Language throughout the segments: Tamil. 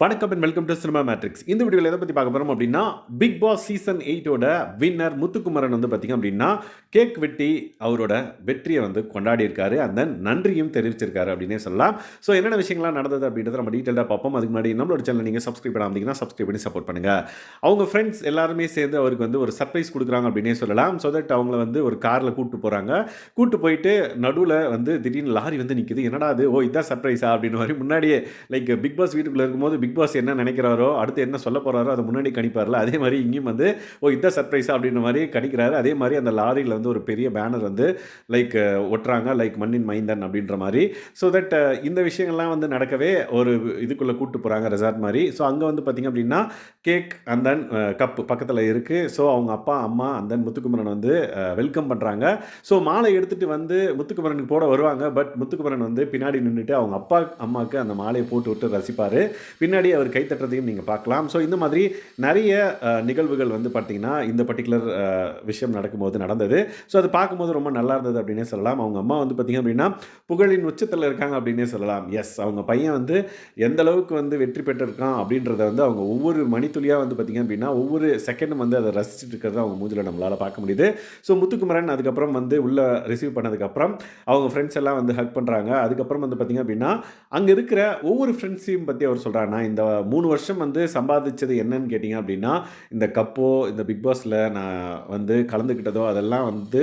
வணக்கம் and welcome to cinema matrix இந்த வீடியோவில் எதை பற்றி பார்க்க போகிறோம் அப்படின்னா பிக் பாஸ் சீசன் எயிட்டோட வின்னர் முத்துக்குமரன் வந்து பார்த்திங்க அப்படின்னா கேக் வெட்டி அவரோட வெற்றியை வந்து கொண்டாடி இருக்காரு அந்த நன்றியும் தெரிவிச்சிருக்காரு அப்படின்னே சொல்லலாம். ஸோ என்னென்ன விஷயங்கள்லாம் நடந்தது அப்படின்றத நம்ம டீட்டெயிலாக பார்ப்போம். அதுக்கு முன்னாடி நம்மளோட சேனல் நீங்கள் சப்ஸ்கிரைப் பண்ணாமீங்கன்னா சப்ஸ்கிரைப் பண்ணி சப்போர்ட் பண்ணுங்கள் அவங்க ஃப்ரெண்ட்ஸ் எல்லாருமே சேர்ந்து அவருக்கு வந்து ஒரு சர்ப்ரைஸ் கொடுக்குறாங்க அப்படின்னே சொல்லலாம். ஸோ தட் அவங்கள வந்து ஒரு காரில் கூப்பிட்டு போகிறாங்க கூப்பிட்டு போயிட்டு நடுவில் வந்து திடீர்னு லாரி வந்து நிற்கிது என்னடா அது ஓ இதான் சர்ப்ரைஸா அப்படின்னு மாதிரி முன்னாடியே லைக் பிக் பாஸ் வீட்டுக்குள்ளே இருக்கும்போது பிக் பிக் பாஸ் என்ன நினைக்கிறாரோ அடுத்து என்ன சொல்ல போகிறாரோ அதை முன்னாடி கணிப்பார்ல. அதே மாதிரி இங்கேயும் வந்து ஓ இதான் சர்ப்ரைஸா அப்படின்ற மாதிரி கணிக்கிறாரு. அதே மாதிரி அந்த லாரியில் வந்து ஒரு பெரிய பேனர் வந்து லைக் ஒட்டுறாங்க லைக் மண்ணின் மைந்தன் அப்படின்ற மாதிரி. ஸோ தட் இந்த விஷயங்கள்லாம் வந்து நடக்கவே ஒரு இதுக்குள்ளே கூப்பிட்டு போகிறாங்க ரெசார்ட் மாதிரி. ஸோ அங்கே வந்து பார்த்திங்க அப்படின்னா கேக் அந்த தென் கப்பு பக்கத்தில் இருக்குது ஸோ அவங்க அப்பா அம்மா அந்த தென் முத்துக்குமரன் வந்து வெல்கம் பண்ணுறாங்க ஸோ மாலை எடுத்துகிட்டு வந்து முத்துக்குமரனுக்கு போட வருவாங்க. பட் முத்துக்குமரன் வந்து பின்னாடி நின்றுட்டு அவங்க அப்பா அம்மாவுக்கு அந்த மாலையை போட்டு விட்டு ரசிப்பார். பின்னாடி அவர் கைத்தட்டுறதையும் நீங்கள் பார்க்கலாம். ஸோ இந்த மாதிரி நிறைய நிகழ்வுகள் வந்து பார்த்திங்கன்னா இந்த பர்டிகுலர் விஷயம் நடக்கும்போது நடந்தது. ஸோ அது பார்க்கும்போது ரொம்ப நல்லா இருந்தது அப்படின்னே சொல்லலாம். அவங்க அம்மா வந்து பார்த்திங்க அப்படின்னா புகழின் உச்சத்தில் இருக்காங்க அப்படின்னே சொல்லலாம். எஸ் அவங்க பையன் வந்து எந்த அளவுக்கு வந்து வெற்றி பெற்றிருக்கான் அப்படின்றத வந்து அவங்க ஒவ்வொரு மணித்துளியாக வந்து பார்த்திங்க அப்படின்னா ஒவ்வொரு செகண்டும் வந்து அதை ரசிச்சுட்டு இருக்கிறத அவங்க மூஞ்சில் நம்மளால் பார்க்க முடியுது. ஸோ முத்துக்குமரன் அதுக்கப்புறம் வந்து உள்ளே ரிசீவ் பண்ணதுக்கப்புறம் அவங்க ஃப்ரெண்ட்ஸ் எல்லாம் வந்து ஹக் பண்ணுறாங்க அதுக்கப்புறம் வந்து பார்த்திங்க அப்படின்னா அங்கே இருக்கிற ஒவ்வொரு ஃப்ரெண்ட்ஸையும் பற்றி அவர் சொல்கிறார் நான் இந்த மூணு வருஷம் வந்து சம்பாதிச்சது என்னன்னு கேட்டிங்க அப்படின்னா இந்த கப்போ இந்த பிக் பாஸில் நான் வந்து கலந்துக்கிட்டதோ அதெல்லாம் வந்து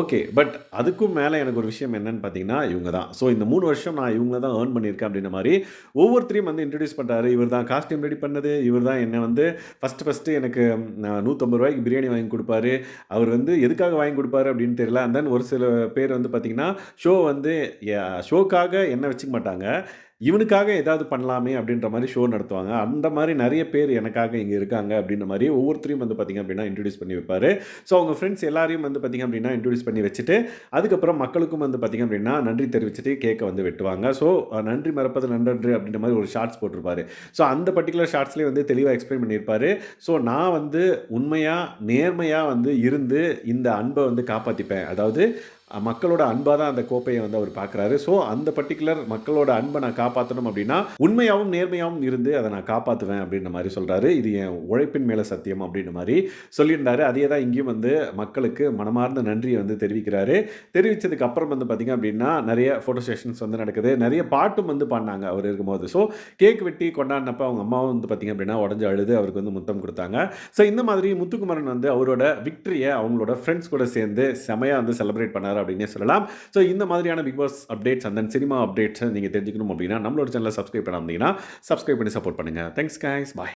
ஓகே. பட் அதுக்கும் மேலே எனக்கு ஒரு விஷயம் என்னன்னு பார்த்தீங்கன்னா இவங்க தான். ஸோ இந்த மூணு வருஷம் நான் இவங்கள தான் ஏர்ன் பண்ணியிருக்கேன் அப்படின்ற மாதிரி ஒவ்வொருத்தரையும் வந்து இன்ட்ரடியூஸ் பண்ணுறாரு இவர் தான் காஸ்டியூம் ரெடி பண்ணது. இவர் தான் என்னை வந்து ஃபஸ்ட்டு ஃபஸ்ட்டு எனக்கு நூற்றம்பது ரூபாய்க்கு பிரியாணி வாங்கி கொடுப்பாரு. அவர் வந்து எதுக்காக வாங்கி கொடுப்பாரு அப்படின்னு தெரியல. அண்ட் தென் ஒரு சில பேர் வந்து பார்த்திங்கன்னா ஷோ வந்து ஷோக்காக என்ன வச்சுக்க மாட்டாங்க. இவனுக்காக ஏதாவது பண்ணலாமே அப்படின்ற மாதிரி ஷோ நடத்துவாங்க. அந்த மாதிரி நிறைய பேர் எனக்காக இங்கே இருக்காங்க அப்படின்ற மாதிரி ஒவ்வொருத்தரையும் வந்து பார்த்திங்க அப்படின்னா இன்ட்ரடியூஸ் பண்ணி வைப்பார். ஸோ அவங்க ஃப்ரெண்ட்ஸ் எல்லாரையும் வந்து பார்த்திங்க அப்படின்னா இன்ட்ரடியூஸ் பண்ணி வச்சுட்டு அதுக்கப்புறம் மக்களுக்கும் வந்து பார்த்திங்க அப்படின்னா நன்றி தெரிவிச்சுட்டு கேக்கை வந்து வெட்டுவாங்க. ஸோ நன்றி மறப்பது நன்றன்று அப்படின்ற மாதிரி ஒரு ஷார்ட்ஸ் போட்டிருப்பாரு. ஸோ அந்த பர்டிகுலர் ஷார்ட்ஸ்லேயே வந்து தெளிவாக எக்ஸ்பிளைன் பண்ணியிருப்பாரு. ஸோ நான் வந்து உண்மையாக நேர்மையாக வந்து இருந்து இந்த அன்பை வந்து காப்பாற்றிப்பேன் அதாவது மக்களோட அன்பாக தான் அந்த கோப்பையை வந்து அவர் பார்க்குறாரு ஸோ அந்த பர்டிகுலர் மக்களோட அன்பை நான் காப்பா காப்பாற்றணும் அப்படின்னா உண்மையாகவும் நேர்மையாகவும் இருந்து அதை நான் காப்பாற்றுவேன் அப்படின்ற மாதிரி சொல்கிறாரு இது என் உழைப்பின் மேலே சத்தியம் அப்படின்ற மாதிரி சொல்லியிருந்தாரு. அதே தான் இங்கேயும் வந்து மக்களுக்கு மனமார்ந்த நன்றியை வந்து தெரிவிக்கிறாரு. தெரிவித்ததுக்கு அப்புறம் வந்து பார்த்திங்க அப்படின்னா நிறைய ஃபோட்டோ செஷன்ஸ் வந்து நடக்குது. நிறைய பாட்டும் வந்து பாடினாங்க அவர் இருக்கும்போது. ஸோ கேக் வெட்டி கொண்டாடினப்ப அவங்க அம்மாவும் வந்து பார்த்திங்க அப்படின்னா உடஞ்சு அழுது அவருக்கு வந்து முத்தம் கொடுத்தாங்க. ஸோ இந்த மாதிரி முத்துக்குமரன் வந்து அவரோட விக்டரியை அவங்களோட ஃப்ரெண்ட்ஸ் கூட சேர்ந்து செமையாக வந்து செலிப்ரேட் பண்ணார் அப்படின்னே சொல்லலாம். ஸோ இந்த மாதிரியான பிக் பாஸ் அப்டேட்ஸ் அந்த சினிமா அப்டேட்ஸை நீங்கள் தெரிஞ்சுக்கணும் அப்படின்னா நம்மளோட சேனலை சப்ஸ்கிரைப் பண்ணாமல் சப்ஸ்கிரைப் பண்ணி சப்போர்ட் பண்ணுங்கள் தேங்க்ஸ் guys. பாய்